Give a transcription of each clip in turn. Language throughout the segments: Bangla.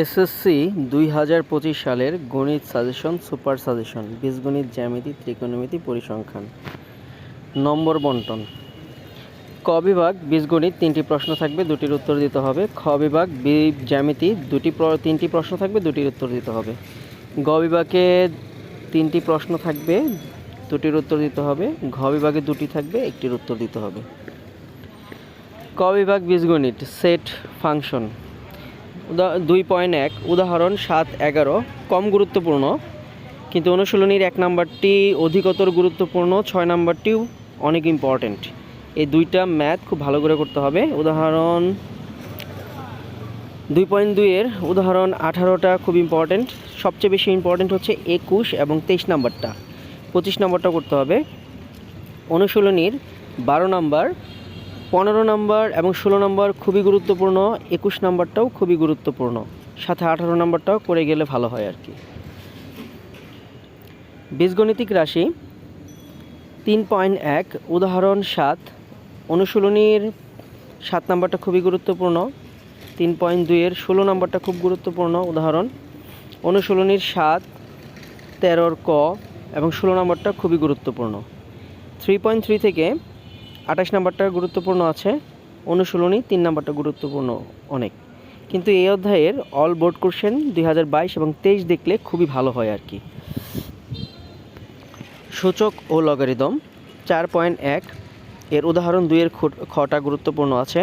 এসএসসি দুই হাজার পঁচিশ সালের গণিত সাজেশন, সুপার সাজেশন, বীজগণিত, জ্যামিতি, ত্রিকোণমিতি পরিসংখ্যান। নম্বর বন্টন। ক বিভাগ, বীজগণিত, তিনটি প্রশ্ন থাকবে, দুটির উত্তর দিতে হবে। খ বিভাগ জ্যামিতি, দুটি তিনটি প্রশ্ন থাকবে, দুটির উত্তর দিতে হবে। গ বিভাগে তিনটি প্রশ্ন থাকবে, দুটির উত্তর দিতে হবে। ঘ বিভাগে দুটি থাকবে, একটির উত্তর দিতে হবে। ক বিভাগ, বীজগণিত, সেট, ফাংশন। দুই পয়েন্ট এক, উদাহরণ সাত এগারো, কম গুরুত্বপূর্ণ। কিন্তু অনুশীলনীর এক নাম্বারটি অধিকতর গুরুত্বপূর্ণ, ছয় নাম্বারটিও অনেক ইম্পর্ট্যান্ট এই দুইটা ম্যাথ খুব ভালো করে করতে হবে। উদাহরণ দুই পয়েন্ট দুইয়ের উদাহরণ আঠারোটা খুব ইম্পর্ট্যান্ট সবচেয়ে বেশি ইম্পর্ট্যান্ট হচ্ছে একুশ এবং তেইশ নাম্বারটা। পঁচিশ নাম্বারটা করতে হবে। অনুশীলনীর বারো নাম্বার পনেরো নম্বর এবং ষোলো নম্বর খুবই গুরুত্বপূর্ণ, একুশ নম্বরটাও খুবই গুরুত্বপূর্ণ। সাথে আঠারো নম্বরটাও করে গেলে ভালো হয় আর কি। বীজগণিতিক রাশি, তিন পয়েন্ট এক, উদাহরণ সাত। অনুশীলনীর সাত নম্বরটা খুবই গুরুত্বপূর্ণ, তিন পয়েন্ট দুইয়ের ষোলো নম্বরটা খুব গুরুত্বপূর্ণ, উদাহরণ। অনুশীলনীর সাত, তেরোর ক এবং ষোলো নম্বরটা খুবই গুরুত্বপূর্ণ। থ্রি পয়েন্ট থ্রি থেকে আঠাশ নাম্বারটা গুরুত্বপূর্ণ আছে, অনুশীলনী তিন নাম্বারটা গুরুত্বপূর্ণ অনেক। কিন্তু এই অধ্যায়ের অল বোর্ড কোশ্চেন দুই হাজার বাইশ এবং তেইশ দেখলে খুবই ভালো হয় আর কি। সূচক ও লগারিদম চার পয়েন্ট এক, এর উদাহরণ দুইয়ের খটা গুরুত্বপূর্ণ আছে।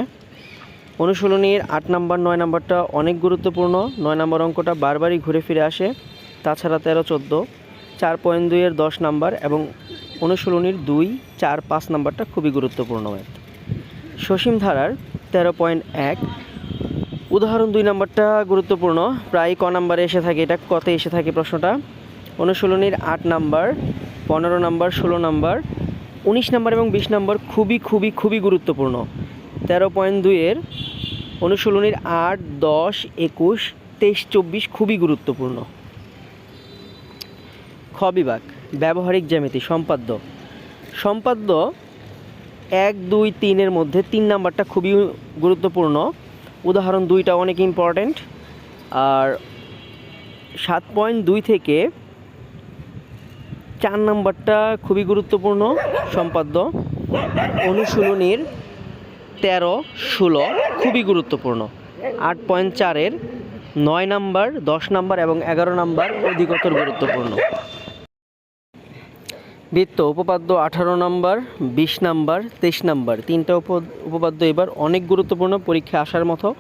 অনুশীলনীর আট নাম্বার, নয় নাম্বারটা অনেক গুরুত্বপূর্ণ, নয় নাম্বার অঙ্কটা বারবারই ঘুরে ফিরে আসে, তাছাড়া তেরো চোদ্দ, চার পয়েন্ট দুইয়ের দশ নাম্বার এবং অনুশীলনীর দুই, চার, পাঁচ নাম্বারটা খুবই গুরুত্বপূর্ণ ম্যাথ সসীম ধারার তেরো পয়েন্ট এক। উদাহরণ দুই নাম্বারটা গুরুত্বপূর্ণ। প্রায় ক নাম্বারে এসে থাকে, এটা কতে এসে থাকে প্রশ্নটা। অনুশীলনীর আট নাম্বার, পনেরো নাম্বার, ষোলো নাম্বার, উনিশ নাম্বার এবং বিশ নাম্বার খুবই খুবই খুবই গুরুত্বপূর্ণ। তেরো পয়েন্ট দুইয়ের অনুশীলনীর আট, দশ, একুশ, তেইশ, চব্বিশ খুবই গুরুত্বপূর্ণ। খ বিভাগ। ব্যবহারিক জ্যামিতি, সম্পাদ্য। সম্পাদ্য এক, দুই, তিনের মধ্যে তিন নাম্বারটা খুবই গুরুত্বপূর্ণ। উদাহরণ দুইটা অনেক ইম্পর্ট্যান্ট আর সাত পয়েন্ট দুই থেকে চার নাম্বারটা খুবই গুরুত্বপূর্ণ, সম্পাদ্য। অনুশীলনীর তেরো, ষোলো খুবই গুরুত্বপূর্ণ। আট পয়েন্ট চারের নয় নাম্বার, দশ নাম্বার এবং এগারো নাম্বার অধিকতর গুরুত্বপূর্ণ। বৃত্ত, উপপাদ্য আঠারো নাম্বার, বিশ নাম্বার, তেইশ নাম্বার, তিনটা উপ- উপপাদ্য এবার অনেক গুরুত্বপূর্ণ, পরীক্ষা আসার মতো।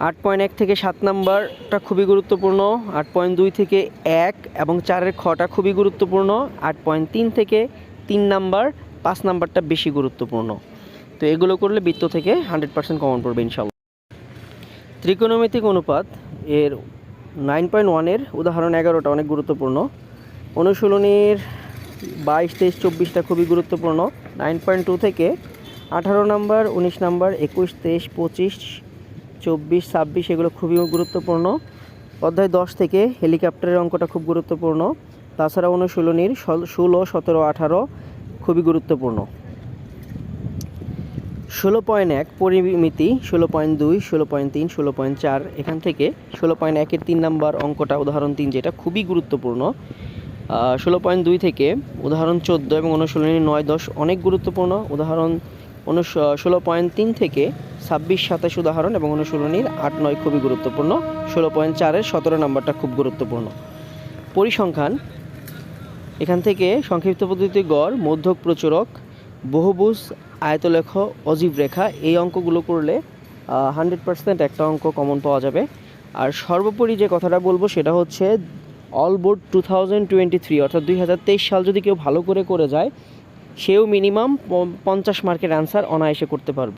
আট পয়েন্ট এক থেকে সাত নাম্বারটা খুবই গুরুত্বপূর্ণ, আট পয়েন্ট দুই থেকে এক এবং চারের খটা খুবই গুরুত্বপূর্ণ, আট পয়েন্ট তিন থেকে তিন নাম্বার, পাঁচ নাম্বারটা বেশি গুরুত্বপূর্ণ। তো এগুলো করলে বৃত্ত থেকে হান্ড্রেড পার্সেন্ট কমন পড়বে ইনশাল্লাহ ত্রিকোণমিতিক অনুপাত, এর নাইন পয়েন্ট ওয়ানের উদাহরণ এগারোটা অনেক গুরুত্বপূর্ণ। অনুশীলনীর বাইশ, তেইশ, চব্বিশটা খুবই গুরুত্বপূর্ণ। নাইন পয়েন্ট টু থেকে আঠারো নাম্বার, উনিশ নাম্বার, একুশ, তেইশ, পঁচিশ, চব্বিশ, ছাব্বিশ, এগুলো খুবই গুরুত্বপূর্ণ। অধ্যায় দশ থেকে হেলিকপ্টারের অঙ্কটা খুব গুরুত্বপূর্ণ। তাছাড়া অনুশীলনীর ষোলো, সতেরো, আঠারো খুবই গুরুত্বপূর্ণ। ষোলো পয়েন্ট এক, পরিমিতি, ষোলো পয়েন্ট দুই, ষোলো পয়েন্ট তিন, ষোলো পয়েন্ট চার, এখান থেকে ষোলো পয়েন্ট একের তিন নাম্বার অঙ্কটা, উদাহরণ তিন, যেটা খুবই গুরুত্বপূর্ণ। ষোলো পয়েন্ট দুই থেকে উদাহরণ চোদ্দ এবং অনুশীলনী নয় দশ অনেক গুরুত্বপূর্ণ। উদাহরণ অনু ষোলো পয়েন্ট তিন থেকে ছাব্বিশ সাতাশ উদাহরণ এবং অনুশীলনীর আট নয় খুবই গুরুত্বপূর্ণ। ষোলো পয়েন্ট চারের সতেরো নম্বরটা খুব গুরুত্বপূর্ণ। পরিসংখ্যান। এখান থেকে সংক্ষিপ্ত পদ্ধতি গড়, মধ্যক প্রচুরক, বহুভুজ, আয়তলেখ, অজীব রেখা, এই অঙ্কগুলো করলে হান্ড্রেড পার্সেন্ট একটা অঙ্ক কমন পাওয়া যাবে। আর সর্বোপরি যে কথাটা বলব সেটা হচ্ছে all board two thousand twenty three, অর্থাৎ দুই হাজার তেইশ সাল যদি কেউ ভালো করে করে যায়, সেও মিনিমাম পঞ্চাশ মার্কের অ্যান্সার অনায়াসে করতে পারবে।